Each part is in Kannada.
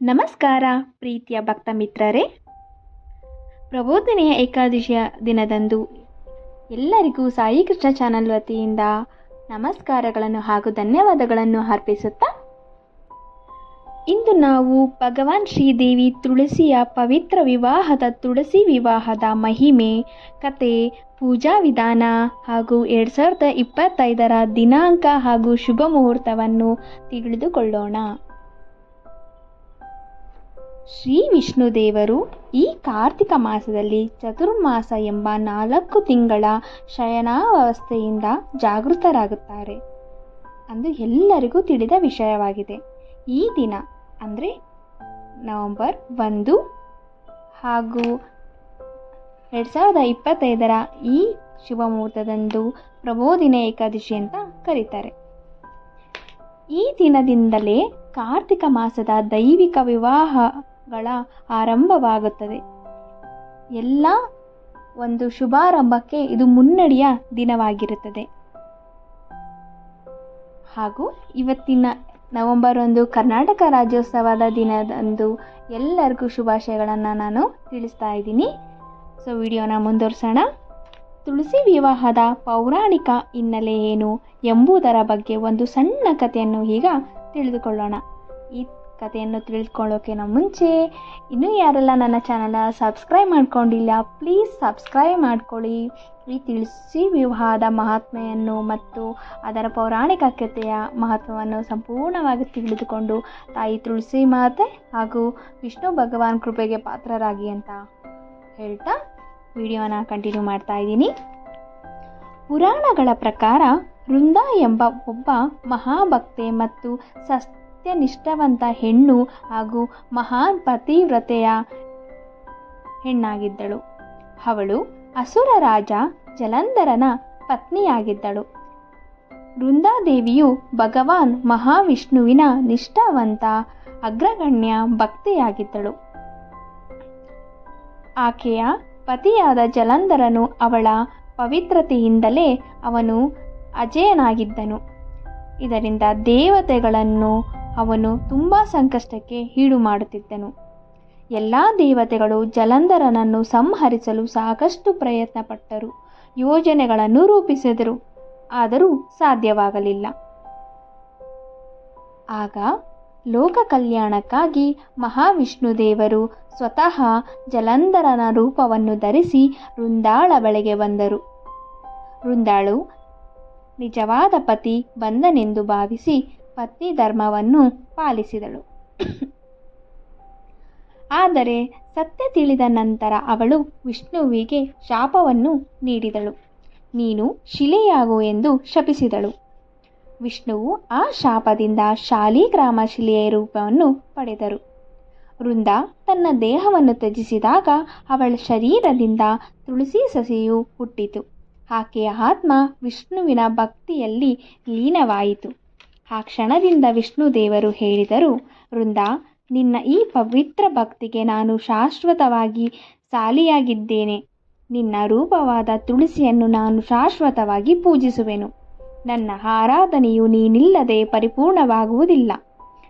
ನಮಸ್ಕಾರ, ಪ್ರೀತಿಯ ಭಕ್ತ ಮಿತ್ರರೇ. ಪ್ರಬೋಧನೆಯ ಏಕಾದಶಿಯ ದಿನದಂದು ಎಲ್ಲರಿಗೂ ಸಾಯಿ ಕೃಷ್ಣ ಚಾನಲ್ ವತಿಯಿಂದ ನಮಸ್ಕಾರಗಳನ್ನು ಹಾಗೂ ಧನ್ಯವಾದಗಳನ್ನು ಅರ್ಪಿಸುತ್ತಾ, ಇಂದು ನಾವು ಭಗವಾನ್ ಶ್ರೀದೇವಿ ತುಳಸಿಯ ಪವಿತ್ರ ವಿವಾಹದ ತುಳಸಿ ವಿವಾಹದ ಮಹಿಮೆ, ಕತೆ, ಪೂಜಾ ವಿಧಾನ ಹಾಗೂ ಎರಡು ಸಾವಿರದ ಇಪ್ಪತ್ತೈದರ ದಿನಾಂಕ ಹಾಗೂ ಶುಭ ಮುಹೂರ್ತವನ್ನು ತಿಳಿದುಕೊಳ್ಳೋಣ. ಶ್ರೀ ವಿಷ್ಣುದೇವರು ಈ ಕಾರ್ತಿಕ ಮಾಸದಲ್ಲಿ ಚತುರ್ಮಾಸ ಎಂಬ ನಾಲ್ಕು ತಿಂಗಳ ಶಯನಾವಸ್ಥೆಯಿಂದ ಜಾಗೃತರಾಗುತ್ತಾರೆ. ಅಂದು ಎಲ್ಲರಿಗೂ ತಿಳಿದ ವಿಷಯವಾಗಿದೆ. ಈ ದಿನ, ಅಂದರೆ ನವೆಂಬರ್ ಒಂದು ಹಾಗೂ ಎರಡು ಸಾವಿರದ ಇಪ್ಪತ್ತೈದರ ಈ ಪ್ರಬೋಧಿನ ಪ್ರಬೋಧಿನಿ ಏಕಾದಶಿ ಅಂತ ಕರೀತಾರೆ. ಈ ದಿನದಿಂದಲೇ ಕಾರ್ತಿಕ ಮಾಸದ ದೈವಿಕ ವಿವಾಹಗಳ ಆರಂಭವಾಗುತ್ತದೆ. ಎಲ್ಲ ಒಂದು ಶುಭಾರಂಭಕ್ಕೆ ಇದು ಮುನ್ನಡಿಯ ದಿನವಾಗಿರುತ್ತದೆ. ಹಾಗೂ ಇವತ್ತಿನ ನವೆಂಬರ್ ಒಂದು ಕರ್ನಾಟಕ ರಾಜ್ಯೋತ್ಸವದ ದಿನದಂದು ಎಲ್ಲರಿಗೂ ಶುಭಾಶಯಗಳನ್ನು ನಾನು ತಿಳಿಸ್ತಾ ಇದ್ದೀನಿ. ಸೊ, ವಿಡಿಯೋನ ಮುಂದುವರ್ಸೋಣ. ತುಳಸಿ ವಿವಾಹದ ಪೌರಾಣಿಕ ಹಿನ್ನೆಲೆ ಏನು ಎಂಬುದರ ಬಗ್ಗೆ ಒಂದು ಸಣ್ಣ ಕಥೆಯನ್ನು ಈಗ ತಿಳಿದುಕೊಳ್ಳೋಣ. ಈ ಕಥೆಯನ್ನು ತಿಳಿದುಕೊಳ್ಳೋಕ್ಕಿಂತ ಮುಂಚೆ. ಇನ್ನೂ ಯಾರೆಲ್ಲ ನನ್ನ ಚಾನಲ್ನ ಸಬ್ಸ್ಕ್ರೈಬ್ ಮಾಡ್ಕೊಂಡಿಲ್ಲ, ಪ್ಲೀಸ್ ಸಬ್ಸ್ಕ್ರೈಬ್ ಮಾಡ್ಕೊಳ್ಳಿ. ಈ ತಿಳಿಸಿ ವಿವಾಹದ ಮಹಾತ್ಮೆಯನ್ನು ಮತ್ತು ಅದರ ಪೌರಾಣಿಕ ಕಥೆಯ ಮಹತ್ವವನ್ನು ಸಂಪೂರ್ಣವಾಗಿ ತಿಳಿದುಕೊಂಡು, ತಾಯಿ ತುಳಸಿ ಮಾತೆ ಹಾಗೂ ವಿಷ್ಣು ಭಗವಾನ್ ಕೃಪೆಗೆ ಪಾತ್ರರಾಗಿ ಅಂತ ಹೇಳ್ತಾ ವಿಡಿಯೋನ ಕಂಟಿನ್ಯೂ ಮಾಡ್ತಾ ಇದ್ದೀನಿ. ಪುರಾಣಗಳ ಪ್ರಕಾರ ವೃಂದ ಎಂಬ ಒಬ್ಬ ಮಹಾಭಕ್ತೆ ಮತ್ತು ಸತ್ಯನಿಷ್ಠವಂತ ಹೆಣ್ಣು ಹಾಗೂ ಮಹಾನ್ ಪತಿವ್ರತೆಯ ಹೆಣ್ಣಾಗಿದ್ದಳು. ಅವಳು ಅಸುರ ರಾಜ ಜಲಂಧರನ ಪತ್ನಿಯಾಗಿದ್ದಳು. ವೃಂದಾದೇವಿಯು ಭಗವಾನ್ ಮಹಾವಿಷ್ಣುವಿನ ನಿಷ್ಠಾವಂತ ಅಗ್ರಗಣ್ಯ ಭಕ್ತಿಯಾಗಿದ್ದಳು. ಆಕೆಯ ಪತಿಯಾದ ಜಲಂಧರನು ಅವಳ ಪವಿತ್ರತೆಯಿಂದಲೇ ಅವನು ಅಜೇಯನಾಗಿದ್ದನು. ಇದರಿಂದ ದೇವತೆಗಳನ್ನು ಅವನು ತುಂಬ ಸಂಕಷ್ಟಕ್ಕೆ ಹೀಡು ಮಾಡುತ್ತಿದ್ದನು. ಎಲ್ಲ ದೇವತೆಗಳು ಜಲಂಧರನನ್ನು ಸಂಹರಿಸಲು ಸಾಕಷ್ಟು ಪ್ರಯತ್ನ ಪಟ್ಟರು ಯೋಜನೆಗಳನ್ನು ರೂಪಿಸಿದರು, ಆದರೂ ಸಾಧ್ಯವಾಗಲಿಲ್ಲ. ಆಗ ಲೋಕ ಕಲ್ಯಾಣಕ್ಕಾಗಿ ಮಹಾವಿಷ್ಣುದೇವರು ಸ್ವತಃ ಜಲಂಧರನ ರೂಪವನ್ನು ಧರಿಸಿ ವೃಂದಾಳ ಬಳಿಗೆ ಬಂದರು. ವೃಂದಾಳು ನಿಜವಾದ ಪತಿ ಬಂದನೆಂದು ಭಾವಿಸಿ ಪತ್ನಿ ಧರ್ಮವನ್ನು ಪಾಲಿಸಿದಳು. ಆದರೆ ಸತ್ಯ ತಿಳಿದ ನಂತರ ಅವಳು ವಿಷ್ಣುವಿಗೆ ಶಾಪವನ್ನು ನೀಡಿದಳು. ನೀನು ಶಿಲೆಯಾಗು ಎಂದು ಶಪಿಸಿದಳು. ವಿಷ್ಣುವು ಆ ಶಾಪದಿಂದ ಶಾಲಿಗ್ರಾಮ ಶಿಲೆಯ ರೂಪವನ್ನು ಪಡೆದರು. ವೃಂದ ತನ್ನ ದೇಹವನ್ನು ತ್ಯಜಿಸಿದಾಗ ಅವಳ ಶರೀರದಿಂದ ತುಳಸಿ ಸಸಿಯು ಹುಟ್ಟಿತು. ಆಕೆಯ ಆತ್ಮ ವಿಷ್ಣುವಿನ ಭಕ್ತಿಯಲ್ಲಿ ಲೀನವಾಯಿತು. ಆ ಕ್ಷಣದಿಂದ ವಿಷ್ಣು ದೇವರು ಹೇಳಿದರು, ವೃಂದ, ನಿನ್ನ ಈ ಪವಿತ್ರ ಭಕ್ತಿಗೆ ನಾನು ಶಾಶ್ವತವಾಗಿ ಸಾಲಿಯಾಗಿದ್ದೇನೆ. ನಿನ್ನ ರೂಪವಾದ ತುಳಸಿಯನ್ನು ನಾನು ಶಾಶ್ವತವಾಗಿ ಪೂಜಿಸುವೆನು. ನನ್ನ ಆರಾಧನೆಯು ನೀನಿಲ್ಲದೆ ಪರಿಪೂರ್ಣವಾಗುವುದಿಲ್ಲ.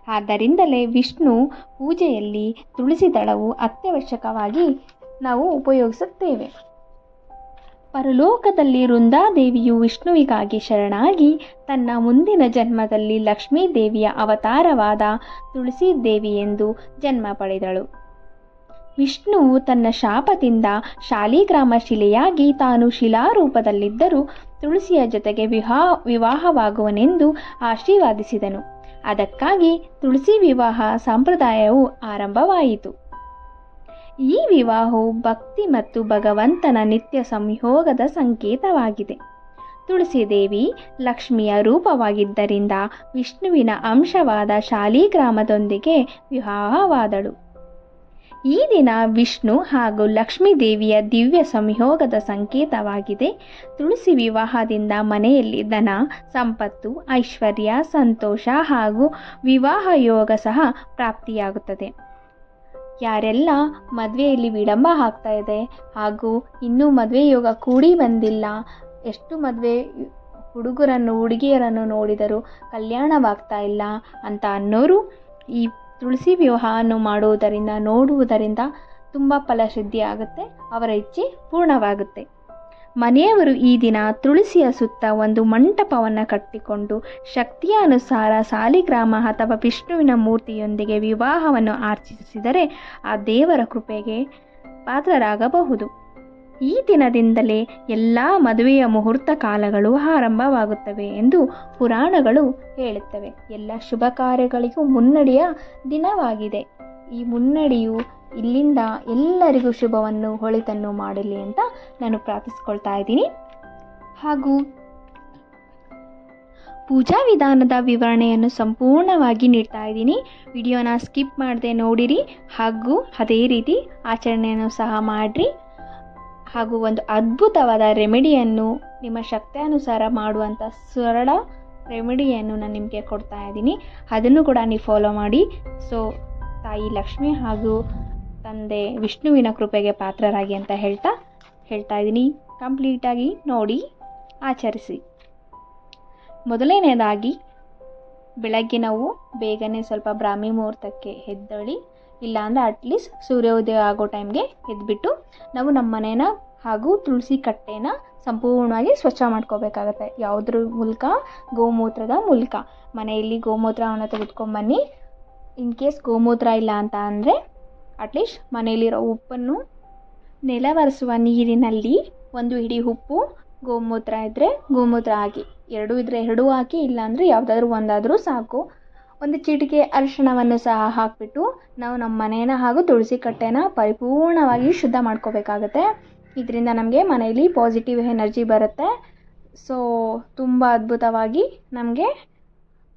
ಆದ್ದರಿಂದಲೇ ವಿಷ್ಣು ಪೂಜೆಯಲ್ಲಿ ತುಳಸಿ ದಳವು ಅತ್ಯವಶ್ಯಕವಾಗಿ ನಾವು ಉಪಯೋಗಿಸುತ್ತೇವೆ. ಪರಲೋಕದಲ್ಲಿ ವೃಂದಾದೇವಿಯು ವಿಷ್ಣುವಿಗಾಗಿ ಶರಣಾಗಿ ತನ್ನ ಮುಂದಿನ ಜನ್ಮದಲ್ಲಿ ಲಕ್ಷ್ಮೀದೇವಿಯ ಅವತಾರವಾದ ತುಳಸಿ ದೇವಿ ಎಂದು ಜನ್ಮ ಪಡೆದಳು. ವಿಷ್ಣುವು ತನ್ನ ಶಾಪದಿಂದ ಶಾಲಿಗ್ರಾಮ ಶಿಲೆಯಾಗಿ ತಾನು ಶಿಲಾರೂಪದಲ್ಲಿದ್ದರೂ ತುಳಸಿಯ ಜೊತೆಗೆ ವಿವಾಹ, ವಿವಾಹವಾಗುವನೆಂದು ಆಶೀರ್ವಾದಿಸಿದನು. ಅದಕ್ಕಾಗಿ ತುಳಸಿ ವಿವಾಹ ಸಂಪ್ರದಾಯವು ಆರಂಭವಾಯಿತು. ಈ ವಿವಾಹವು ಭಕ್ತಿ ಮತ್ತು ಭಗವಂತನ ನಿತ್ಯ ಸಂಯೋಗದ ಸಂಕೇತವಾಗಿದೆ. ತುಳಸಿದೇವಿ ಲಕ್ಷ್ಮಿಯ ರೂಪವಾಗಿದ್ದರಿಂದ ವಿಷ್ಣುವಿನ ಅಂಶವಾದ ಶಾಲಿಗ್ರಾಮದೊಂದಿಗೆ ವಿವಾಹವಾದಳು. ಈ ದಿನ ವಿಷ್ಣು ಹಾಗೂ ಲಕ್ಷ್ಮೀ ದೇವಿಯ ದಿವ್ಯ ಸಂಯೋಗದ ಸಂಕೇತವಾಗಿದೆ. ತುಳಸಿ ವಿವಾಹದಿಂದ ಮನೆಯಲ್ಲಿ ಧನ, ಸಂಪತ್ತು, ಐಶ್ವರ್ಯ, ಸಂತೋಷ ಹಾಗೂ ವಿವಾಹ ಯೋಗ ಸಹ ಪ್ರಾಪ್ತಿಯಾಗುತ್ತದೆ. ಯಾರೆಲ್ಲ ಮದುವೆಯಲ್ಲಿ ವಿಳಂಬ ಆಗ್ತಾ ಇದೆ ಹಾಗೂ ಇನ್ನೂ ಮದುವೆ ಯೋಗ ಕೂಡಿ ಬಂದಿಲ್ಲ, ಎಷ್ಟು ಮದುವೆ ಹುಡುಗರನ್ನು, ಹುಡುಗಿಯರನ್ನು ನೋಡಿದರೂ ಕಲ್ಯಾಣವಾಗ್ತಾ ಇಲ್ಲ ಅಂತ ಅನ್ನೋರು ಈ ತುಳಸಿ ವಿವಾಹವನ್ನು ಮಾಡುವುದರಿಂದ, ನೋಡುವುದರಿಂದ ತುಂಬ ಫಲಶುದ್ಧಿ ಆಗುತ್ತೆ ಅವರ ಇಚ್ಛೆ ಪೂರ್ಣವಾಗುತ್ತೆ. ಮನೆಯವರು ಈ ದಿನ ತುಳಸಿಯ ಸುತ್ತ ಒಂದು ಮಂಟಪವನ್ನು ಕಟ್ಟಿಕೊಂಡು ಶಕ್ತಿಯ ಅನುಸಾರ ಸಾಲಿಗ್ರಾಮ ಅಥವಾ ವಿಷ್ಣುವಿನ ಮೂರ್ತಿಯೊಂದಿಗೆ ವಿವಾಹವನ್ನು ಆರ್ಚಿಸಿದರೆ ಆ ದೇವರ ಕೃಪೆಗೆ ಪಾತ್ರರಾಗಬಹುದು. ಈ ದಿನದಿಂದಲೇ ಎಲ್ಲ ಮದುವೆಯ ಮುಹೂರ್ತ ಕಾಲಗಳು ಆರಂಭವಾಗುತ್ತವೆ ಎಂದು ಪುರಾಣಗಳು ಹೇಳುತ್ತವೆ. ಎಲ್ಲ ಶುಭ ಕಾರ್ಯಗಳಿಗೂ ಮುನ್ನಡೆಯ ದಿನವಾಗಿದೆ. ಈ ಮುನ್ನಡೆಯು ಇಲ್ಲಿಂದ ಎಲ್ಲರಿಗೂ ಶುಭವನ್ನು, ಹೊಳಿತನ್ನು ಮಾಡಲಿ ಅಂತ ನಾನು ಪ್ರಾರ್ಥಿಸ್ಕೊಳ್ತಾ ಇದ್ದೀನಿ. ಹಾಗೂ ಪೂಜಾ ವಿಧಾನದ ವಿವರಣೆಯನ್ನು ಸಂಪೂರ್ಣವಾಗಿ ನೀಡ್ತಾ ಇದ್ದೀನಿ. ವಿಡಿಯೋನ ಸ್ಕಿಪ್ ಮಾಡದೆ ನೋಡಿರಿ ಹಾಗೂ ಅದೇ ರೀತಿ ಆಚರಣೆಯನ್ನು ಸಹ ಮಾಡಿರಿ. ಹಾಗೂ ಒಂದು ಅದ್ಭುತವಾದ ರೆಮಿಡಿಯನ್ನು ನಿಮ್ಮ ಶಕ್ತಿಯಾನುಸಾರ ಮಾಡುವಂಥ ಸರಳ ರೆಮಿಡಿಯನ್ನು ನಾನು ನಿಮಗೆ ಕೊಡ್ತಾ ಇದ್ದೀನಿ. ಅದನ್ನು ಕೂಡ ನೀವು ಫಾಲೋ ಮಾಡಿ. ಸೊ ತಾಯಿ ಲಕ್ಷ್ಮಿ ಹಾಗೂ ತಂದೆ ವಿಷ್ಣುವಿನ ಕೃಪೆಗೆ ಪಾತ್ರರಾಗಿ ಅಂತ ಹೇಳ್ತಾ ಹೇಳ್ತಾ ಇದ್ದೀನಿ. ಕಂಪ್ಲೀಟಾಗಿ ನೋಡಿ, ಆಚರಿಸಿ. ಮೊದಲನೇದಾಗಿ ಬೆಳಗ್ಗೆ ನಾವು ಬೇಗನೆ ಸ್ವಲ್ಪ ಬ್ರಾಹ್ಮಿ ಮುಹೂರ್ತಕ್ಕೆ ಇಲ್ಲ ಇಲ್ಲಾಂದರೆ ಅಟ್ಲೀಸ್ಟ್ ಸೂರ್ಯೋದಯ ಆಗೋ ಟೈಮ್ಗೆ ಎದ್ಬಿಟ್ಟು ನಾವು ನಮ್ಮ ಮನೇನ ಹಾಗೂ ತುಳಸಿ ಕಟ್ಟೆನ ಸಂಪೂರ್ಣವಾಗಿ ಸ್ವಚ್ಛ ಮಾಡ್ಕೋಬೇಕಾಗತ್ತೆ. ಯಾವುದ್ರ ಮೂಲಕ? ಗೋಮೂತ್ರದ ಮೂಲಕ. ಮನೆಯಲ್ಲಿ ಗೋಮೂತ್ರವನ್ನು ತೆಗೆದುಕೊಂಬನ್ನಿ ಇನ್ ಕೇಸ್ ಗೋಮೂತ್ರ ಇಲ್ಲ ಅಂತ ಅಂದರೆ ಅಟ್ಲೀಸ್ಟ್ ಮನೆಯಲ್ಲಿರೋ ಉಪ್ಪನ್ನು ನೆಲವರಿಸುವ ನೀರಿನಲ್ಲಿ ಒಂದು ಹಿಡಿ ಉಪ್ಪು, ಗೋಮೂತ್ರ ಇದ್ದರೆ ಗೋಮೂತ್ರ ಹಾಕಿ. ಎರಡೂ ಇದ್ದರೆ ಎರಡೂ ಹಾಕಿ, ಇಲ್ಲಾಂದರೆ ಯಾವುದಾದ್ರೂ ಒಂದಾದರೂ ಸಾಕು. ಒಂದು ಚಿಟಿಕೆ ಅರಿಶಿಣವನ್ನು ಸಹ ಹಾಕಿಬಿಟ್ಟು ನಾವು ನಮ್ಮ ಮನೇನ ಹಾಗೂ ತುಳಸಿ ಕಟ್ಟೆನ ಪರಿಪೂರ್ಣವಾಗಿ ಶುದ್ಧ ಮಾಡ್ಕೋಬೇಕಾಗತ್ತೆ. ಇದರಿಂದ ನಮಗೆ ಮನೆಯಲ್ಲಿ ಪಾಸಿಟಿವ್ ಎನರ್ಜಿ ಬರುತ್ತೆ. ಸೊ ತುಂಬ ಅದ್ಭುತವಾಗಿ ನಮಗೆ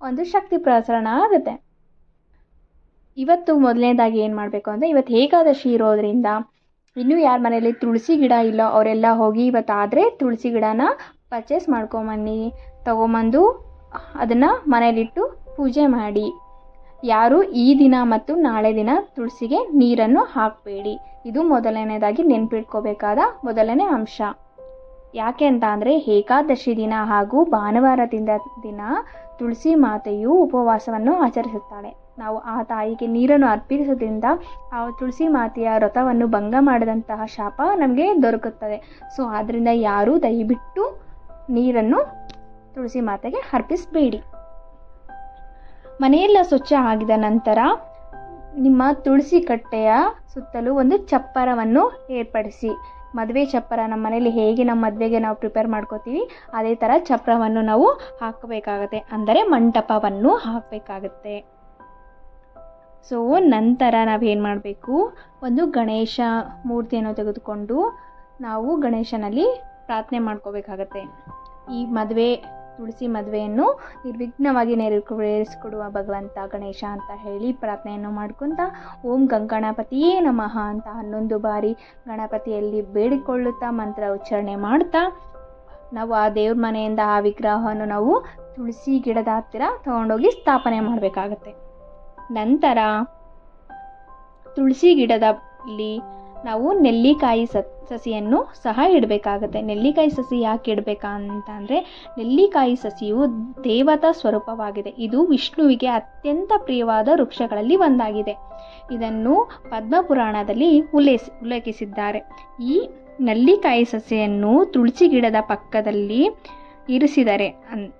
ಒಂದು ಶಕ್ತಿ ಪ್ರಸರಣ ಆಗುತ್ತೆ. ಇವತ್ತು ಮೊದಲನೇದಾಗಿ ಏನು ಮಾಡಬೇಕು ಅಂದರೆ ಇವತ್ತು ಏಕಾದಶಿ ಇರೋದ್ರಿಂದ ಇನ್ನೂ ಯಾರ ಮನೆಯಲ್ಲಿ ತುಳಸಿ ಗಿಡ ಇಲ್ಲ ಅವರೆಲ್ಲ ಹೋಗಿ ಇವತ್ತಾದರೆ ತುಳಸಿ ಗಿಡನ ಪರ್ಚೇಸ್ ಮಾಡ್ಕೊಂಬನ್ನಿ. ತೊಗೊಂಬಂದು ಅದನ್ನು ಮನೇಲಿಟ್ಟು ಪೂಜೆ ಮಾಡಿ. ಯಾರು ಈ ದಿನ ಮತ್ತು ನಾಳೆ ದಿನ ತುಳಸಿಗೆ ನೀರನ್ನು ಹಾಕಬೇಡಿ. ಇದು ಮೊದಲನೇದಾಗಿ ನೆನ್ಪಿಟ್ಕೋಬೇಕಾದ ಮೊದಲನೇ ಅಂಶ. ಯಾಕೆ ಅಂತ ಅಂದರೆ ಏಕಾದಶಿ ದಿನ ಹಾಗೂ ಭಾನುವಾರದಿಂದ ದಿನ ತುಳಸಿ ಮಾತೆಯು ಉಪವಾಸವನ್ನು ಆಚರಿಸುತ್ತಾಳೆ. ನಾವು ಆ ತಾಯಿಗೆ ನೀರನ್ನು ಅರ್ಪಿಸೋದ್ರಿಂದ ಆ ತುಳಸಿ ಮಾತೆಯ ವ್ರತವನ್ನು ಭಂಗ ಮಾಡಿದಂತಹ ಶಾಪ ನಮಗೆ ದೊರಕುತ್ತದೆ. ಸೊ ಆದ್ದರಿಂದ ಯಾರೂ ದಯವಿಟ್ಟು ನೀರನ್ನು ತುಳಸಿ ಮಾತೆಗೆ ಅರ್ಪಿಸಬೇಡಿ. ಮನೆಯೆಲ್ಲ ಸ್ವಚ್ಛ ಆಗಿದ ನಂತರ ನಿಮ್ಮ ತುಳಸಿ ಕಟ್ಟೆಯ ಸುತ್ತಲೂ ಒಂದು ಚಪ್ಪರವನ್ನು ಏರ್ಪಡಿಸಿ. ಮದುವೆ ಚಪ್ಪರ ನಮ್ಮ ಮನೇಲಿ ಹೇಗೆ ನಮ್ಮ ಮದುವೆಗೆ ನಾವು ಪ್ರಿಪೇರ್ ಮಾಡ್ಕೋತೀವಿ, ಅದೇ ಥರ ಚಪ್ಪರವನ್ನು ನಾವು ಹಾಕಬೇಕಾಗತ್ತೆ. ಅಂದರೆ ಮಂಟಪವನ್ನು ಹಾಕಬೇಕಾಗತ್ತೆ. ಸೊ ನಂತರ ನಾವೇನು ಮಾಡಬೇಕು? ಒಂದು ಗಣೇಶ ಮೂರ್ತಿಯನ್ನು ತೆಗೆದುಕೊಂಡು ನಾವು ಗಣೇಶನಲ್ಲಿ ಪ್ರಾರ್ಥನೆ ಮಾಡ್ಕೋಬೇಕಾಗತ್ತೆ. ಈ ಮದುವೆ, ತುಳಸಿ ಮದುವೆಯನ್ನು ನಿರ್ವಿಘ್ನವಾಗಿ ನೆರವೇರಿಸಿಕೊಡುವ ಭಗವಂತ ಗಣೇಶ ಅಂತ ಹೇಳಿ ಪ್ರಾರ್ಥನೆಯನ್ನು ಮಾಡ್ಕೊತ, ಓಂ ಗಂಗಣಪತಿಯೇ ನಮಃ ಅಂತ ಹನ್ನೊಂದು ಬಾರಿ ಗಣಪತಿಯಲ್ಲಿ ಬೇಡಿಕೊಳ್ಳುತ್ತಾ, ಮಂತ್ರ ಉಚ್ಚಾರಣೆ ಮಾಡ್ತಾ, ನಾವು ಆ ದೇವ್ರ ಮನೆಯಿಂದ ಆ ವಿಗ್ರಹವನ್ನು ನಾವು ತುಳಸಿ ಗಿಡದ ಹತ್ತಿರ ತಗೊಂಡೋಗಿ ಸ್ಥಾಪನೆ ಮಾಡಬೇಕಾಗತ್ತೆ. ನಂತರ ತುಳಸಿ ಗಿಡದಲ್ಲಿ ನಾವು ನೆಲ್ಲಿಕಾಯಿ ಸ, ಸಸಿಯನ್ನು ಸಹ ಇಡಬೇಕಾಗತ್ತೆ. ನೆಲ್ಲಿಕಾಯಿ ಸಸಿ ಯಾಕೆ ಇಡಬೇಕಾ ಅಂತ ಅಂದರೆ ನೆಲ್ಲಿಕಾಯಿ ಸಸಿಯು ದೇವತಾ ಸ್ವರೂಪವಾಗಿದೆ. ಇದು ವಿಷ್ಣುವಿಗೆ ಅತ್ಯಂತ ಪ್ರಿಯವಾದ ವೃಕ್ಷಗಳಲ್ಲಿ ಒಂದಾಗಿದೆ. ಇದನ್ನು ಪದ್ಮಪುರಾಣದಲ್ಲಿ ಉಲ್ಲೇಖ ಉಲ್ಲೇಖಿಸಿದ್ದಾರೆ. ಈ ನೆಲ್ಲಿಕಾಯಿ ಸಸಿಯನ್ನು ತುಳಸಿ ಗಿಡದ ಪಕ್ಕದಲ್ಲಿ ಇರಿಸಿದರೆ, ಅನ್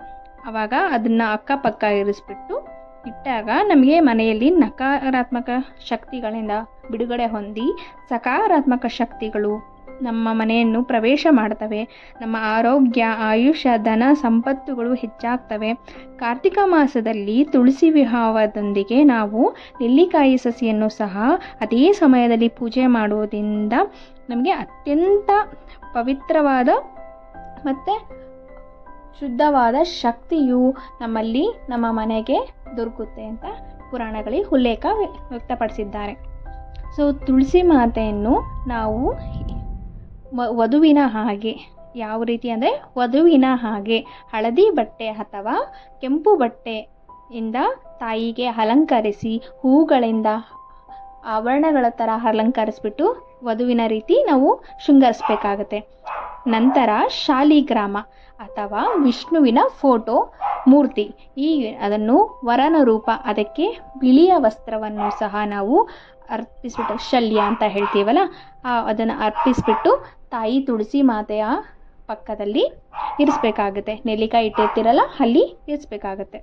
ಆವಾಗ ಅದನ್ನು ಅಕ್ಕಪಕ್ಕ ಇರಿಸ್ಬಿಟ್ಟು ಇಟ್ಟಾಗ ನಮಗೆ ಮನೆಯಲ್ಲಿ ನಕಾರಾತ್ಮಕ ಶಕ್ತಿಗಳಿಂದ ಬಿಡುಗಡೆ ಹೊಂದಿ ಸಕಾರಾತ್ಮಕ ಶಕ್ತಿಗಳು ನಮ್ಮ ಮನೆಯನ್ನು ಪ್ರವೇಶ ಮಾಡ್ತವೆ. ನಮ್ಮ ಆರೋಗ್ಯ, ಆಯುಷ್ಯ, ಧನ ಸಂಪತ್ತುಗಳು ಹೆಚ್ಚಾಗ್ತವೆ. ಕಾರ್ತಿಕ ಮಾಸದಲ್ಲಿ ತುಳಸಿ ವಿವಾಹದೊಂದಿಗೆ ನಾವು ನೆಲ್ಲಿಕಾಯಿ ಸಸಿಯನ್ನು ಸಹ ಅದೇ ಸಮಯದಲ್ಲಿ ಪೂಜೆ ಮಾಡುವುದರಿಂದ ನಮಗೆ ಅತ್ಯಂತ ಪವಿತ್ರವಾದ ಮತ್ತು ಶುದ್ಧವಾದ ಶಕ್ತಿಯು ನಮ್ಮಲ್ಲಿ ನಮ್ಮ ಮನೆಗೆ ದೊರಕುತ್ತೆ ಅಂತ ಪುರಾಣಗಳಿಗೆ ಉಲ್ಲೇಖ ವ್ಯಕ್ತಪಡಿಸಿದ್ದಾರೆ. ಸೊ ತುಳಸಿ ಮಾತೆಯನ್ನು ನಾವು ವಧುವಿನ ಹಾಗೆ, ಯಾವ ರೀತಿ ಅಂದರೆ ವಧುವಿನ ಹಾಗೆ, ಹಳದಿ ಬಟ್ಟೆ ಅಥವಾ ಕೆಂಪು ಬಟ್ಟೆಯಿಂದ ತಾಯಿಗೆ ಅಲಂಕರಿಸಿ, ಹೂಗಳಿಂದ ಆವರಣಗಳ ಥರ ಅಲಂಕರಿಸ್ಬಿಟ್ಟು ವಧುವಿನ ರೀತಿ ನಾವು ಶೃಂಗರಿಸ್ಬೇಕಾಗತ್ತೆ. ನಂತರ ಶಾಲಿಗ್ರಾಮ ಅಥವಾ ವಿಷ್ಣುವಿನ ಫೋಟೋ ಮೂರ್ತಿ. ಈ ಅದನ್ನು ವರನ ರೂಪ, ಅದಕ್ಕೆ ಬಿಳಿಯ ವಸ್ತ್ರವನ್ನು ಸಹ ನಾವು ಅರ್ಪಿಸ್ಬಿಟ್ಟು, ಶಲ್ಯ ಅಂತ ಹೇಳ್ತೀವಲ್ಲ ಅದನ್ನು ಅರ್ಪಿಸ್ಬಿಟ್ಟು ತಾಯಿ ತುಳಸಿ ಮಾತೆಯ ಪಕ್ಕದಲ್ಲಿ ಇರಿಸ್ಬೇಕಾಗುತ್ತೆ. ನೆಲ್ಲಿಕಾಯಿ ಇಟ್ಟಿರ್ತೀರಲ್ಲ, ಅಲ್ಲಿ ಇರಿಸ್ಬೇಕಾಗತ್ತೆ.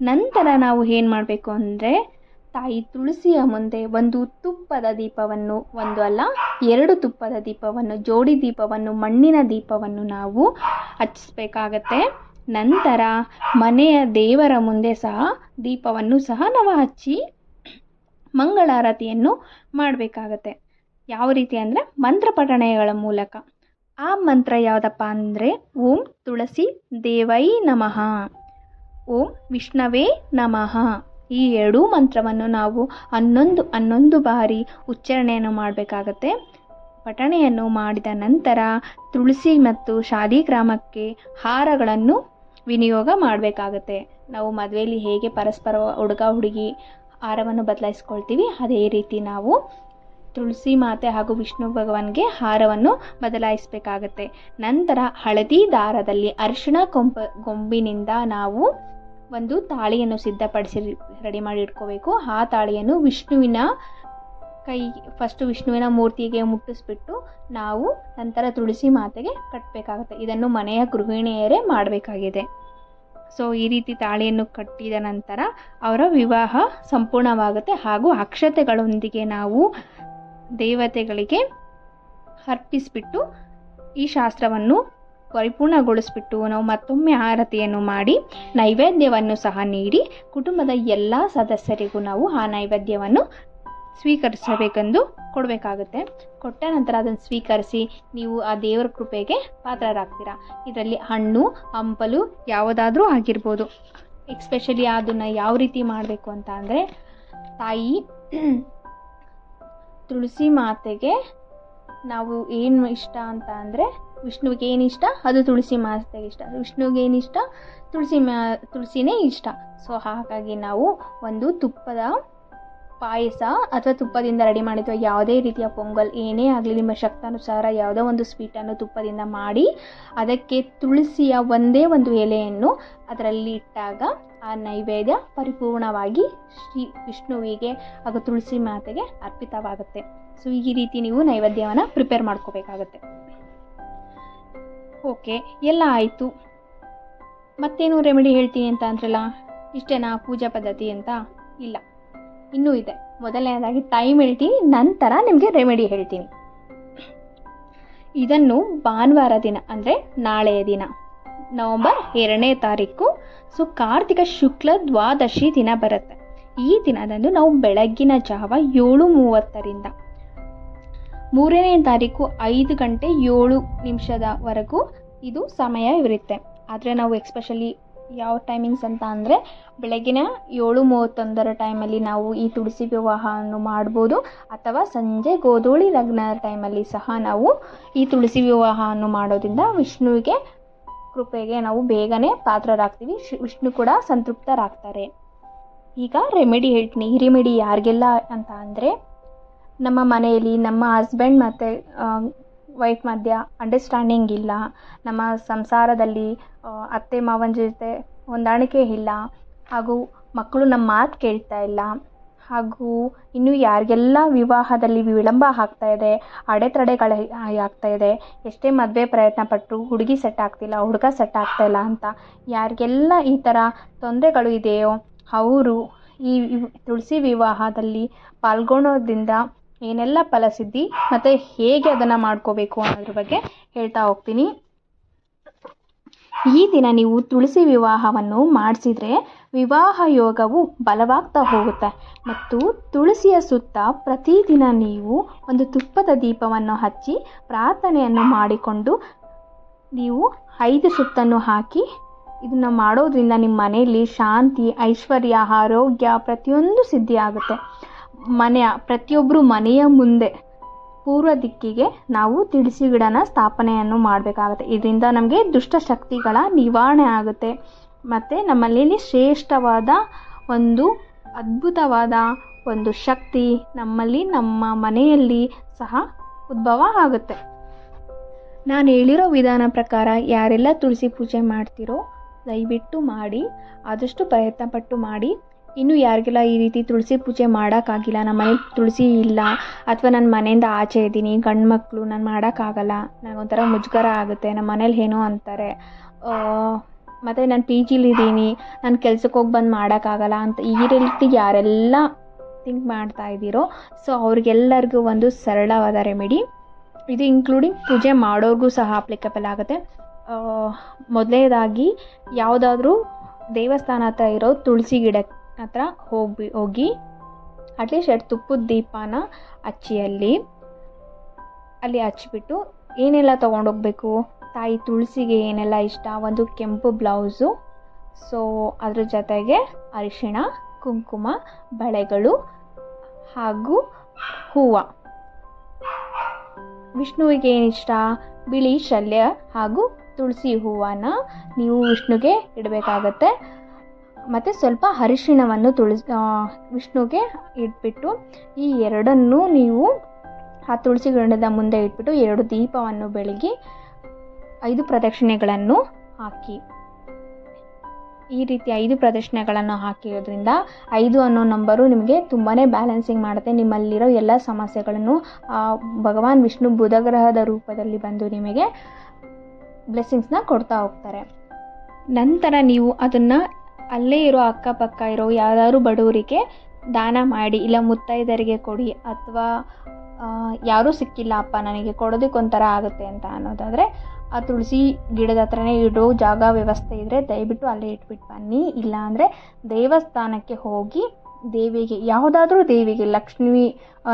ನಂತರ ನಾವು ಏನು ಮಾಡಬೇಕು ಅಂದರೆ ತಾಯಿ ತುಳಸಿಯ ಮುಂದೆ ಒಂದು ತುಪ್ಪದ ದೀಪವನ್ನು, ಒಂದು ಅಲ್ಲ, ಎರಡು ತುಪ್ಪದ ದೀಪವನ್ನು, ಜೋಡಿ ದೀಪವನ್ನು, ಮಣ್ಣಿನ ದೀಪವನ್ನು ನಾವು ಹಚ್ಚಿಸ್ಬೇಕಾಗತ್ತೆ. ನಂತರ ಮನೆಯ ದೇವರ ಮುಂದೆ ಸಹ ದೀಪವನ್ನು ಸಹ ನಾವು ಹಚ್ಚಿ ಮಂಗಳಾರತಿಯನ್ನು ಮಾಡಬೇಕಾಗತ್ತೆ. ಯಾವ ರೀತಿ ಅಂದರೆ ಮಂತ್ರ ಪಠಣೆಗಳ ಮೂಲಕ. ಆ ಮಂತ್ರ ಯಾವುದಪ್ಪ ಅಂದರೆ, ಓಂ ತುಳಸಿ ದೇವೈ ನಮಃ. ಓಂ ವಿಷ್ಣವೇ ನಮಃ. ಈ ಎರಡೂ ಮಂತ್ರವನ್ನು ನಾವು ಹನ್ನೊಂದು ಹನ್ನೊಂದು ಬಾರಿ ಉಚ್ಚಾರಣೆಯನ್ನು ಮಾಡಬೇಕಾಗತ್ತೆ. ಪಠಣೆಯನ್ನು ಮಾಡಿದ ನಂತರ ತುಳಸಿ ಮತ್ತು ಶಾಲಿಗ್ರಾಮಕ್ಕೆ ಹಾರಗಳನ್ನು ವಿನಿಯೋಗ ಮಾಡಬೇಕಾಗತ್ತೆ. ನಾವು ಮದುವೆಯಲ್ಲಿ ಹೇಗೆ ಪರಸ್ಪರ ಹುಡುಗ, ಹುಡುಗಿ ಹಾರವನ್ನು ಬದಲಾಯಿಸ್ಕೊಳ್ತೀವಿ, ಅದೇ ರೀತಿ ನಾವು ತುಳಸಿ ಮಾತೆ ಹಾಗೂ ವಿಷ್ಣು ಭಗವಾನ್ಗೆ ಹಾರವನ್ನು ಬದಲಾಯಿಸಬೇಕಾಗತ್ತೆ. ನಂತರ ಹಳದಿ ದಾರದಲ್ಲಿ ಅರಿಶಿಣ ಕೊಂಬ ಗೊಂಬಿನಿಂದ ನಾವು ಒಂದು ತಾಳಿಯನ್ನು ಸಿದ್ಧಪಡಿಸಿ ರೆಡಿ ಮಾಡಿ ಇಟ್ಕೋಬೇಕು. ಆ ತಾಳಿಯನ್ನು ವಿಷ್ಣುವಿನ ಕೈ ಫಸ್ಟು ವಿಷ್ಣುವಿನ ಮೂರ್ತಿಗೆ ಮುಟ್ಟಿಸ್ಬಿಟ್ಟು ನಾವು ನಂತರ ತುಳಸಿ ಮಾತೆಗೆ ಕಟ್ಟಬೇಕಾಗುತ್ತೆ ಇದನ್ನು ಮನೆಯ ಗೃಹಿಣಿಯರೇ ಮಾಡಬೇಕಾಗಿದೆ. ಸೊ ಈ ರೀತಿ ತಾಳಿಯನ್ನು ಕಟ್ಟಿದ ನಂತರ ಅವರ ವಿವಾಹ ಸಂಪೂರ್ಣವಾಗುತ್ತೆ. ಹಾಗೂ ಅಕ್ಷತೆಗಳೊಂದಿಗೆ ನಾವು ದೇವತೆಗಳಿಗೆ ಅರ್ಪಿಸಿಬಿಟ್ಟು ಈ ಶಾಸ್ತ್ರವನ್ನು ಪರಿಪೂರ್ಣಗೊಳಿಸ್ಬಿಟ್ಟು ನಾವು ಮತ್ತೊಮ್ಮೆ ಆರತಿಯನ್ನು ಮಾಡಿ ನೈವೇದ್ಯವನ್ನು ಸಹ ನೀಡಿ ಕುಟುಂಬದ ಎಲ್ಲ ಸದಸ್ಯರಿಗೂ ನಾವು ಆ ನೈವೇದ್ಯವನ್ನು ಸ್ವೀಕರಿಸಬೇಕೆಂದು ಕೊಡಬೇಕಾಗುತ್ತೆ. ಕೊಟ್ಟ ನಂತರ ಅದನ್ನು ಸ್ವೀಕರಿಸಿ ನೀವು ಆ ದೇವರ ಕೃಪೆಗೆ ಪಾತ್ರರಾಗ್ತೀರಾ. ಇದರಲ್ಲಿ ಹಣ್ಣು, ಹಂಪಲು ಯಾವುದಾದ್ರೂ ಆಗಿರ್ಬೋದು. ಎಕ್ಸ್ಪೆಷಲಿ ಅದನ್ನು ಯಾವ ರೀತಿ ಮಾಡಬೇಕು ಅಂತ ಅಂದರೆ ತಾಯಿ ತುಳಸಿ ಮಾತೆಗೆ ನಾವು ಏನು ಇಷ್ಟ ಅಂತ ಅಂದರೆ ವಿಷ್ಣುವಿಗೆ ಏನು ಇಷ್ಟ? ಅದು ತುಳಸಿ ಮಾತೆಗೆ ಇಷ್ಟ. ವಿಷ್ಣುವಿಗೆ ಏನು ಇಷ್ಟ? ತುಳಸಿ ಮಾ, ತುಳಸಿನೇ ಇಷ್ಟ. ಸೊ ಹಾಗಾಗಿ ನಾವು ಒಂದು ತುಪ್ಪದ ಪಾಯಸ ಅಥವಾ ತುಪ್ಪದಿಂದ ರೆಡಿ ಮಾಡಿದ್ವಿ. ಯಾವುದೇ ರೀತಿಯ ಪೊಂಗಲ್ ಏನೇ ಆಗಲಿ, ನಿಮ್ಮ ಶಕ್ತಾನುಸಾರ ಯಾವುದೋ ಒಂದು ಸ್ವೀಟನ್ನು ತುಪ್ಪದಿಂದ ಮಾಡಿ, ಅದಕ್ಕೆ ತುಳಸಿಯ ಒಂದೇ ಒಂದು ಎಲೆಯನ್ನು ಅದರಲ್ಲಿ ಇಟ್ಟಾಗ ಆ ನೈವೇದ್ಯ ಪರಿಪೂರ್ಣವಾಗಿ ಶ್ರೀ ವಿಷ್ಣುವಿಗೆ ಹಾಗೂ ತುಳಸಿ ಮಾತೆಗೆ ಅರ್ಪಿತವಾಗುತ್ತೆ. ಸೊ ಈ ರೀತಿ ನೀವು ನೈವೇದ್ಯವನ್ನು ಪ್ರಿಪೇರ್ ಮಾಡ್ಕೋಬೇಕಾಗತ್ತೆ. ಓಕೆ, ಎಲ್ಲ ಆಯಿತು. ಮತ್ತೇನು ರೆಮಿಡಿ ಹೇಳ್ತೀನಿ ಅಂತ ಅಂದ್ರಲ್ಲ, ಇಷ್ಟೇನಾ ಪೂಜಾ ಪದ್ಧತಿ ಅಂತ? ಇಲ್ಲ. ಇನ್ನೂ ಇದೆ. ಮೊದಲನೇದಾಗಿ ಟೈಮ್ ಹೇಳ್ತೀನಿ, ನಂತರ ನಿಮಗೆ ರೆಮಿಡಿ ಹೇಳ್ತೀನಿ. ಇದನ್ನು ಭಾನುವಾರ ದಿನ, ಅಂದರೆ ನಾಳೆಯ ದಿನ, ನವಂಬರ್ ಎರಡನೇ ತಾರೀಕು, ಸೊ ಕಾರ್ತಿಕ ಶುಕ್ಲ ದ್ವಾದಶಿ ದಿನ ಬರುತ್ತೆ. ಈ ದಿನದಂದು ನಾವು ಬೆಳಗ್ಗಿನ ಜಾವ ಏಳು ಮೂವತ್ತರಿಂದ ಮೂರನೇ ತಾರೀಕು ಐದು ಗಂಟೆ ಏಳು ನಿಮಿಷದವರೆಗೂ ಇದು ಸಮಯ ಇರುತ್ತೆ. ಆದರೆ ನಾವು ಎಕ್ಸ್ಪೆಷಲಿ ಯಾವ ಟೈಮಿಂಗ್ಸ್ ಅಂತ ಅಂದರೆ ಬೆಳಗಿನ ಏಳು ಮೂವತ್ತೊಂದರ ಟೈಮಲ್ಲಿ ನಾವು ಈ ತುಳಸಿ ವಿವಾಹವನ್ನು ಮಾಡ್ಬೋದು, ಅಥವಾ ಸಂಜೆ ಗೋಧೂಳಿ ಲಗ್ನದ ಟೈಮಲ್ಲಿ ಸಹ ನಾವು ಈ ತುಳಸಿ ವಿವಾಹವನ್ನು ಮಾಡೋದ್ರಿಂದ ವಿಷ್ಣುವಿಗೆ ಕೃಪೆಗೆ ನಾವು ಬೇಗನೆ ಪಾತ್ರರಾಗ್ತೀವಿ ವಿಷ್ಣು ಕೂಡ ಸಂತೃಪ್ತರಾಗ್ತಾರೆ. ಈಗ ರೆಮಿಡಿ ಹೇಳ್ತೀನಿ. ಈ ರೆಮಿಡಿ ಯಾರಿಗೆಲ್ಲ ಅಂತ ಅಂದರೆ ನಮ್ಮ ಮನೆಯಲ್ಲಿ ನಮ್ಮ ಹಸ್ಬೆಂಡ್ ಮತ್ತು ವೈಫ್ ಮಧ್ಯ ಅಂಡರ್ಸ್ಟ್ಯಾಂಡಿಂಗ್ ಇಲ್ಲ. ನಮ್ಮ ಸಂಸಾರದಲ್ಲಿ ಅತ್ತೆ ಮಾವನ ಜೊತೆ ಹೊಂದಾಣಿಕೆ ಇಲ್ಲ. ಹಾಗೂ ಮಕ್ಕಳು ನಮ್ಮ ಮಾತು ಕೇಳ್ತಾ ಇಲ್ಲ. ಹಾಗೂ ಇನ್ನು ಯಾರಿಗೆಲ್ಲ ವಿವಾಹದಲ್ಲಿ ವಿಳಂಬ ಆಗ್ತಾ ಇದೆ, ಅಡೆತಡೆಗಳು ಆಗ್ತಾ ಇದೆ, ಎಷ್ಟೇ ಮದುವೆ ಪ್ರಯತ್ನ ಪಟ್ಟರು ಹುಡುಗಿ ಸೆಟ್ ಆಗ್ತಿಲ್ಲ, ಹುಡುಗ ಸೆಟ್ ಆಗ್ತಾ ಇಲ್ಲ ಅಂತ ಯಾರಿಗೆಲ್ಲ ಈ ಥರ ತೊಂದರೆಗಳು ಇದೆಯೋ, ಅವರು ಈ ತುಳಸಿ ವಿವಾಹದಲ್ಲಿ ಪಾಲ್ಗೊಳ್ಳೋದ್ರಿಂದ ಏನೆಲ್ಲ ಫಲಸಿದ್ಧಿ ಮತ್ತು ಹೇಗೆ ಅದನ್ನು ಮಾಡ್ಕೋಬೇಕು ಅನ್ನೋದ್ರ ಬಗ್ಗೆ ಹೇಳ್ತಾ ಹೋಗ್ತೀನಿ. ಈ ದಿನ ನೀವು ತುಳಸಿ ವಿವಾಹವನ್ನು ಮಾಡಿಸಿದ್ರೆ ವಿವಾಹ ಯೋಗವು ಬಲವಾಗ್ತಾ ಹೋಗುತ್ತೆ. ಮತ್ತು ತುಳಸಿಯ ಸುತ್ತ ಪ್ರತಿದಿನ ನೀವು ಒಂದು ತುಪ್ಪದ ದೀಪವನ್ನು ಹಚ್ಚಿ ಪ್ರಾರ್ಥನೆಯನ್ನು ಮಾಡಿಕೊಂಡು ನೀವು ಐದು ಸುತ್ತನ್ನು ಹಾಕಿ ಇದನ್ನು ಮಾಡೋದ್ರಿಂದ ನಿಮ್ಮ ಮನೆಯಲ್ಲಿ ಶಾಂತಿ, ಐಶ್ವರ್ಯ, ಆರೋಗ್ಯ ಪ್ರತಿಯೊಂದು ಸಿದ್ಧಿ ಆಗುತ್ತೆ ಮನೆಯ ಪ್ರತಿಯೊಬ್ಬರು ಮನೆಯ ಮುಂದೆ ಪೂರ್ವ ದಿಕ್ಕಿಗೆ ನಾವು ತುಳಸಿ ಗಿಡನ ಸ್ಥಾಪನೆಯನ್ನು ಮಾಡಬೇಕಾಗುತ್ತೆ. ಇದರಿಂದ ನಮಗೆ ದುಷ್ಟಶಕ್ತಿಗಳ ನಿವಾರಣೆ ಆಗುತ್ತೆ. ಮತ್ತು ನಮ್ಮಲ್ಲಿ ಶ್ರೇಷ್ಠವಾದ ಒಂದು ಅದ್ಭುತವಾದ ಒಂದು ಶಕ್ತಿ ನಮ್ಮಲ್ಲಿ, ನಮ್ಮ ಮನೆಯಲ್ಲಿ ಸಹ ಉದ್ಭವ ಆಗುತ್ತೆ. ನಾನು ಹೇಳಿರೋ ವಿಧಾನ ಪ್ರಕಾರ ಯಾರೆಲ್ಲ ತುಳಸಿ ಪೂಜೆ ಮಾಡ್ತಿರೋ, ದಯವಿಟ್ಟು ಮಾಡಿ, ಆದಷ್ಟು ಪ್ರಯತ್ನ ಪಟ್ಟು ಮಾಡಿ. ಇನ್ನು ಯಾರಿಗೆಲ್ಲ ಈ ರೀತಿ ತುಳಸಿ ಪೂಜೆ ಮಾಡೋಕ್ಕಾಗಿಲ್ಲ, ನಮ್ಮ ಮನೇಲಿ ತುಳಸಿ ಇಲ್ಲ ಅಥವಾ ನನ್ನ ಮನೆಯಿಂದ ಆಚೆ ಇದ್ದೀನಿ, ಗಂಡು ಮಕ್ಕಳು ನಾನು ಮಾಡೋಕ್ಕಾಗಲ್ಲ ನನಗೊಂಥರ ಮುಜುಗರ ಆಗುತ್ತೆ ನಮ್ಮ ಮನೇಲಿ ಏನೋ ಅಂತಾರೆ. ಮತ್ತು ನಾನು ಪಿ ಜಿಲಿದ್ದೀನಿ ನಾನು ಕೆಲ್ಸಕ್ಕೆ ಹೋಗಿ ಬಂದು ಮಾಡೋಕ್ಕಾಗಲ್ಲ ಅಂತ ಈ ರೀತಿ ಯಾರೆಲ್ಲ ಥಿಂಕ್ ಮಾಡ್ತಾ ಇದ್ದೀರೋ, ಸೊ ಅವ್ರಿಗೆಲ್ಲರಿಗೂ ಒಂದು ಸರಳವಾದ ರೆಮಿಡಿ ಇದು ಇನ್ಕ್ಲೂಡಿಂಗ್ ಪೂಜೆ ಮಾಡೋರ್ಗೂ ಸಹ ಅಪ್ಲಿಕಬಲ್ ಆಗುತ್ತೆ. ಮೊದಲನೇದಾಗಿ ಯಾವುದಾದ್ರೂ ದೇವಸ್ಥಾನ ಹತ್ರ ಇರೋ ತುಳಸಿ ಗಿಡ ಹತ್ರ ಹೋಗಿ ಹೋಗಿ ಅಟ್ಲೀಸ್ಟ್ ಎರಡು ತುಪ್ಪದ ದೀಪಾನ ಹಚ್ಚಿ ಅಲ್ಲಿ ಅಲ್ಲಿ ಹಚ್ಚಿಬಿಟ್ಟು ಏನೆಲ್ಲ ತೊಗೊಂಡೋಗ್ಬೇಕು? ತಾಯಿ ತುಳಸಿಗೆ ಏನೆಲ್ಲ ಇಷ್ಟ? ಒಂದು ಕೆಂಪು ಬ್ಲೌಸು ಸೊ ಅದ್ರ ಜೊತೆಗೆ ಅರಿಶಿಣ, ಕುಂಕುಮ, ಬಳೆಗಳು ಹಾಗೂ ಹೂವು. ವಿಷ್ಣುವಿಗೆ ಏನಿಷ್ಟ? ಬಿಳಿ ಶಲ್ಯ ಹಾಗೂ ತುಳಸಿ ಹೂವನ್ನ ನೀವು ವಿಷ್ಣುಗೆ ಇಡಬೇಕಾಗತ್ತೆ. ಮತ್ತು ಸ್ವಲ್ಪ ಅರಿಶಿಣವನ್ನು ತುಳಸಿ ವಿಷ್ಣುಗೆ ಇಟ್ಬಿಟ್ಟು ಈ ಎರಡನ್ನೂ ನೀವು ಆ ತುಳಸಿ ಗಿಡದ ಮುಂದೆ ಇಟ್ಬಿಟ್ಟು ಎರಡು ದೀಪವನ್ನು ಬೆಳಗಿ ಐದು ಪ್ರದಕ್ಷಿಣೆಗಳನ್ನು ಹಾಕಿ. ಈ ರೀತಿ ಐದು ಪ್ರದಕ್ಷಿಣೆಗಳನ್ನು ಹಾಕಿರೋದ್ರಿಂದ ಐದು ಅನ್ನೋ ನಂಬರು ನಿಮಗೆ ತುಂಬಾ ಬ್ಯಾಲೆನ್ಸಿಂಗ್ ಮಾಡುತ್ತೆ. ನಿಮ್ಮಲ್ಲಿರೋ ಎಲ್ಲ ಸಮಸ್ಯೆಗಳನ್ನು ಭಗವಾನ್ ವಿಷ್ಣು ಬುಧಗ್ರಹದ ರೂಪದಲ್ಲಿ ಬಂದು ನಿಮಗೆ ಬ್ಲೆಸ್ಸಿಂಗ್ಸ್ನ ಕೊಡ್ತಾ ಹೋಗ್ತಾರೆ. ನಂತರ ನೀವು ಅದನ್ನು ಅಲ್ಲೇ ಇರೋ ಅಕ್ಕಪಕ್ಕ ಇರೋ ಯಾವ್ದಾದ್ರು ಬಡವರಿಗೆ ದಾನ ಮಾಡಿ, ಇಲ್ಲ ಮುತ್ತೈದರಿಗೆ ಕೊಡಿ ಅಥವಾ ಯಾರೂ ಸಿಕ್ಕಿಲ್ಲ ಅಪ್ಪ, ನನಗೆ ಕೊಡೋದಕ್ಕೆ ಒಂಥರ ಆಗುತ್ತೆ ಅಂತ ಅನ್ನೋದಾದರೆ, ಆ ತುಳಸಿ ಗಿಡದ ಹತ್ರನೇ ಇಡೋ ಜಾಗ ವ್ಯವಸ್ಥೆ ಇದ್ದರೆ ದಯವಿಟ್ಟು ಅಲ್ಲೇ ಇಟ್ಬಿಟ್ಟು ಬನ್ನಿ. ಇಲ್ಲಾಂದರೆ ದೇವಸ್ಥಾನಕ್ಕೆ ಹೋಗಿ ದೇವಿಗೆ, ಯಾವುದಾದ್ರೂ ದೇವಿಗೆ ಲಕ್ಷ್ಮೀ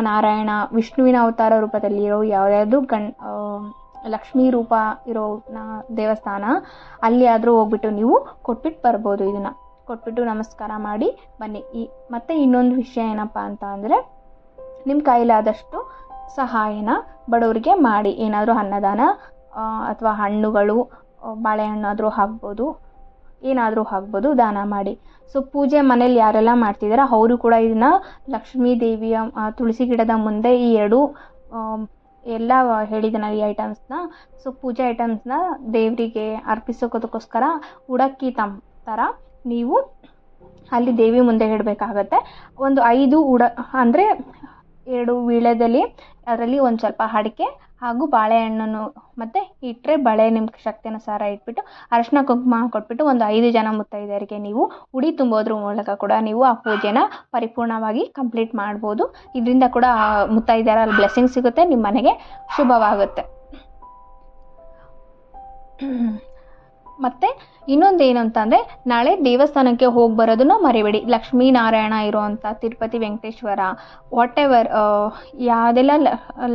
ನಾರಾಯಣ ವಿಷ್ಣುವಿನ ಅವತಾರ ರೂಪದಲ್ಲಿರೋ ಯಾವುದಾದ್ರೂ ಗಣ್ ಲಕ್ಷ್ಮೀ ರೂಪ ಇರೋ ದೇವಸ್ಥಾನ, ಅಲ್ಲಿ ಆದರೂ ಹೋಗ್ಬಿಟ್ಟು ನೀವು ಕೊಟ್ಬಿಟ್ಟು ಬರ್ಬೋದು ಇದನ್ನು. ಕೊಟ್ಬಿಟ್ಟು ನಮಸ್ಕಾರ ಮಾಡಿ ಬನ್ನಿ. ಈ ಮತ್ತು ಇನ್ನೊಂದು ವಿಷಯ ಏನಪ್ಪ ಅಂತ ಅಂದರೆ ನಿಮ್ಮ ಕೈಲಾದಷ್ಟು ಸಹಾಯನ ಬಡವರಿಗೆ ಮಾಡಿ. ಏನಾದರೂ ಅನ್ನದಾನ ಅಥವಾ ಹಣ್ಣುಗಳು ಬಾಳೆಹಣ್ಣಾದರೂ ಹಾಕ್ಬೋದು. ಏನಾದರೂ ಹಾಕ್ಬೋದು, ದಾನ ಮಾಡಿ. ಸೊ ಪೂಜೆ ಮನೇಲಿ ಯಾರೆಲ್ಲ ಮಾಡ್ತಿದ್ದಾರೆ ಅವರು ಕೂಡ ಇದನ್ನ ಲಕ್ಷ್ಮೀ ದೇವಿಯ ತುಳಸಿ ಗಿಡದ ಮುಂದೆ ಈ ಎರಡು ಎಲ್ಲ ಹೇಳಿದ್ದೀನಲ್ಲ ಈ ಐಟಮ್ಸ್ನ ಸೊ ಪೂಜೆ ಐಟಮ್ಸ್ನ ದೇವರಿಗೆ ಅರ್ಪಿಸೋಕೋದಕ್ಕೋಸ್ಕರ ಉಡಕ್ಕಿ ತಮ್ಮ ಥರ ನೀವು ಅಲ್ಲಿ ದೇವಿ ಮುಂದೆ ಇಡಬೇಕಾಗತ್ತೆ. ಒಂದು ಐದು ಉಡ, ಅಂದರೆ ಎರಡು ವೀಳ್ಯದಲ್ಲಿ, ಅದರಲ್ಲಿ ಒಂದು ಸ್ವಲ್ಪ ಅಡಿಕೆ ಹಾಗೂ ಬಾಳೆಹಣ್ಣನ್ನು ಮತ್ತು ಇಟ್ಟರೆ ಬಳೆ ನಿಮ್ಮ ಶಕ್ತಿಯನುಸಾರ ಇಟ್ಬಿಟ್ಟು ಅರಶಿನ ಕುಂಕುಮ ಕೊಟ್ಬಿಟ್ಟು ಒಂದು ಐದು ಜನ ಮುತ್ತೈದೆಯರಿಗೆ ನೀವು ಉಡಿ ತುಂಬೋದ್ರ ಮೂಲಕ ಕೂಡ ನೀವು ಆ ಪೂಜೆನ ಪರಿಪೂರ್ಣವಾಗಿ ಕಂಪ್ಲೀಟ್ ಮಾಡ್ಬೋದು. ಇದರಿಂದ ಕೂಡ ಮುತ್ತೈದೆಯರ ಬ್ಲೆಸ್ಸಿಂಗ್ ಸಿಗುತ್ತೆ ನಿಮ್ಮ ಮನೆಗೆ ಶುಭವಾಗುತ್ತೆ. ಮತ್ತು ಇನ್ನೊಂದು ಏನು ನಾಳೆ ದೇವಸ್ಥಾನಕ್ಕೆ ಹೋಗಿ ಬರೋದನ್ನ ಮರಿಬೇಡಿ. ಲಕ್ಷ್ಮೀನಾರಾಯಣ ಇರುವಂತ ತಿರುಪತಿ ವೆಂಕಟೇಶ್ವರ ವಾಟ್ ಎವರ್ ಯಾವುದೆಲ್ಲ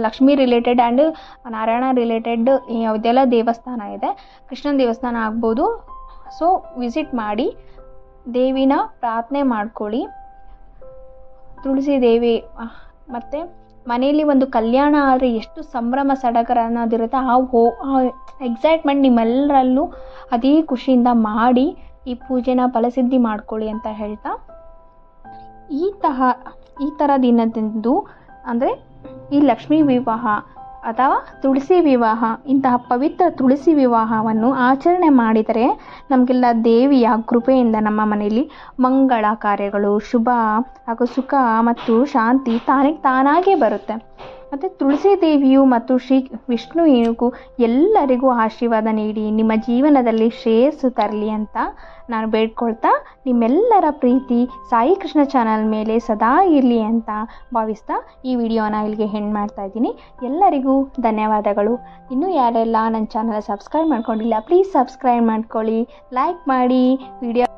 Lakshmi related and Narayana related ಯಾವುದೆಲ್ಲ ದೇವಸ್ಥಾನ ಇದೆ, ಕೃಷ್ಣನ ದೇವಸ್ಥಾನ ಆಗ್ಬೋದು. ಸೊ ವಿಸಿಟ್ ಮಾಡಿ, ದೇವಿನ ಪ್ರಾರ್ಥನೆ ಮಾಡ್ಕೊಳ್ಳಿ. ತುಳಸಿ ದೇವಿ ಮತ್ತು ಮನೆಯಲ್ಲಿ ಒಂದು ಕಲ್ಯಾಣ ಆದರೆ ಎಷ್ಟು ಸಂಭ್ರಮ, ಸಡಗರ ಅನ್ನೋದಿರುತ್ತೆ. ಆ ಹೋ, ಆ ಎಕ್ಸೈಟ್ಮೆಂಟ್ ನಿಮ್ಮೆಲ್ಲರಲ್ಲೂ ಅದೇ ಖುಷಿಯಿಂದ ಮಾಡಿ ಈ ಪೂಜೆನ ಫಲಸಿದ್ಧಿ ಮಾಡ್ಕೊಳ್ಳಿ ಅಂತ ಹೇಳ್ತಾ, ಈ ತಹ ಈ ಥರ ದಿನದಂದು ಅಂದರೆ ಈ ಲಕ್ಷ್ಮೀ ವಿವಾಹ ಅಥವಾ ತುಳಸಿ ವಿವಾಹ, ಇಂತಹ ಪವಿತ್ರ ತುಳಸಿ ವಿವಾಹವನ್ನು ಆಚರಣೆ ಮಾಡಿದರೆ ನಮಗೆಲ್ಲ ದೇವಿಯ ಕೃಪೆಯಿಂದ ನಮ್ಮ ಮನೆಯಲ್ಲಿ ಮಂಗಳ ಕಾರ್ಯಗಳು, ಶುಭ ಹಾಗೂ ಸುಖ ಮತ್ತು ಶಾಂತಿ ತಾನೇ ತಾನಾಗೇ ಬರುತ್ತೆ. ಮತ್ತು ತುಳಸಿ ದೇವಿಯು ಮತ್ತು ಶ್ರೀ ವಿಷ್ಣು ವಿಷ್ಣುವಿಗೂ ಎಲ್ಲರಿಗೂ ಆಶೀರ್ವಾದ ನೀಡಿ ನಿಮ್ಮ ಜೀವನದಲ್ಲಿ ಶ್ರೇಯಸ್ಸು ತರಲಿ ಅಂತ ನಾನು ಬೇಡ್ಕೊಳ್ತಾ ನಿಮ್ಮೆಲ್ಲರ ಪ್ರೀತಿ ಸಾಯಿ ಕೃಷ್ಣ ಚಾನಲ್ ಮೇಲೆ ಸದಾ ಇರಲಿ ಅಂತ ಭಾವಿಸ್ತಾ ಈ ವಿಡಿಯೋನ ಇಲ್ಲಿಗೆ ಹೆಣ್ಣು ಮಾಡ್ತಾ ಇದ್ದೀನಿ. ಎಲ್ಲರಿಗೂ ಧನ್ಯವಾದಗಳು. ಇನ್ನೂ ಯಾರೆಲ್ಲ ನನ್ನ ಚಾನಲ್ ಸಬ್ಸ್ಕ್ರೈಬ್ ಮಾಡ್ಕೊಂಡಿಲ್ಲ ಪ್ಲೀಸ್ ಸಬ್ಸ್ಕ್ರೈಬ್ ಮಾಡ್ಕೊಳ್ಳಿ ಲೈಕ್ ಮಾಡಿ ವಿಡಿಯೋ